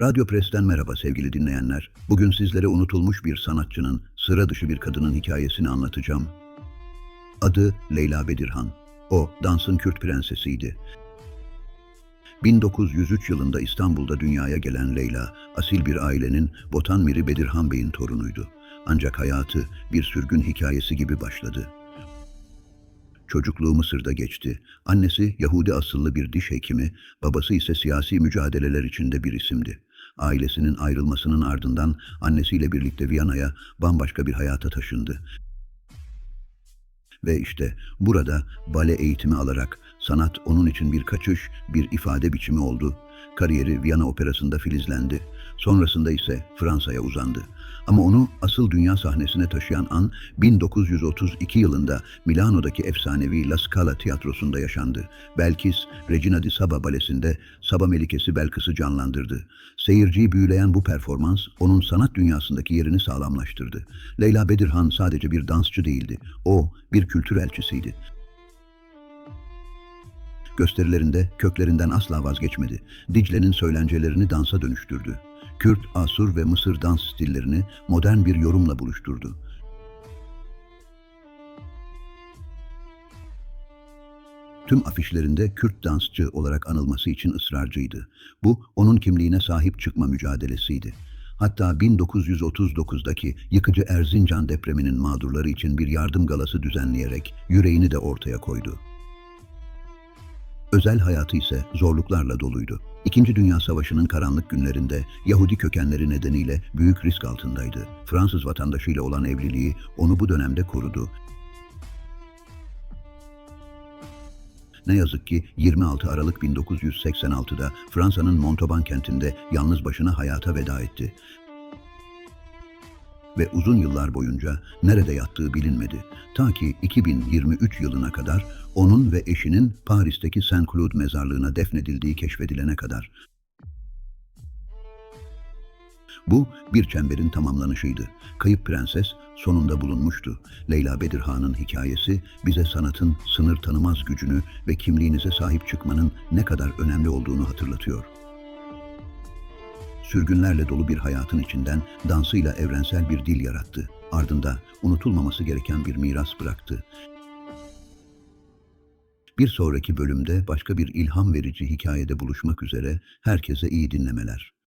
Radyo Pres'ten merhaba sevgili dinleyenler. Bugün sizlere unutulmuş bir sanatçının, sıra dışı bir kadının hikayesini anlatacağım. Adı Leyla Bedirhan. O, dansın Kürt prensesiydi. 1903 yılında İstanbul'da dünyaya gelen Leyla, asil bir ailenin Botan Miri Bedirhan Bey'in torunuydu. Ancak hayatı bir sürgün hikayesi gibi başladı. Çocukluğu Mısır'da geçti. Annesi Yahudi asıllı bir diş hekimi, babası ise siyasi mücadeleler içinde bir isimdi. Ailesinin ayrılmasının ardından annesiyle birlikte Viyana'ya bambaşka bir hayata taşındı. Ve işte burada bale eğitimi alarak sanat onun için bir kaçış, bir ifade biçimi oldu. Kariyeri Viyana Operası'nda filizlendi. Sonrasında ise Fransa'ya uzandı. Ama onu asıl dünya sahnesine taşıyan an 1932 yılında Milano'daki efsanevi La Scala tiyatrosunda yaşandı. Belkis, Regina di Saba balesinde Saba Melikesi Belkıs'ı canlandırdı. Seyirciyi büyüleyen bu performans onun sanat dünyasındaki yerini sağlamlaştırdı. Leyla Bedirhan sadece bir dansçı değildi. O bir kültür elçisiydi. Gösterilerinde köklerinden asla vazgeçmedi. Dicle'nin söylencelerini dansa dönüştürdü. Kürt, Asur ve Mısır dans stillerini modern bir yorumla buluşturdu. Tüm afişlerinde Kürt dansçı olarak anılması için ısrarcıydı. Bu onun kimliğine sahip çıkma mücadelesiydi. Hatta 1939'daki yıkıcı Erzincan depreminin mağdurları için bir yardım galası düzenleyerek yüreğini de ortaya koydu. Özel hayatı ise zorluklarla doluydu. İkinci Dünya Savaşı'nın karanlık günlerinde Yahudi kökenleri nedeniyle büyük risk altındaydı. Fransız vatandaşıyla olan evliliği onu bu dönemde korudu. Ne yazık ki 26 Aralık 1986'da Fransa'nın Montauban kentinde yalnız başına hayata veda etti. Ve uzun yıllar boyunca nerede yattığı bilinmedi. Ta ki 2023 yılına kadar onun ve eşinin Paris'teki Saint Cloud mezarlığına defnedildiği keşfedilene kadar. Bu bir çemberin tamamlanışıydı. Kayıp prenses sonunda bulunmuştu. Leyla Bedirhan'ın hikayesi bize sanatın sınır tanımaz gücünü ve kimliğinize sahip çıkmanın ne kadar önemli olduğunu hatırlatıyor. Sürgünlerle dolu bir hayatın içinden dansıyla evrensel bir dil yarattı. Ardında unutulmaması gereken bir miras bıraktı. Bir sonraki bölümde başka bir ilham verici hikayede buluşmak üzere herkese iyi dinlemeler.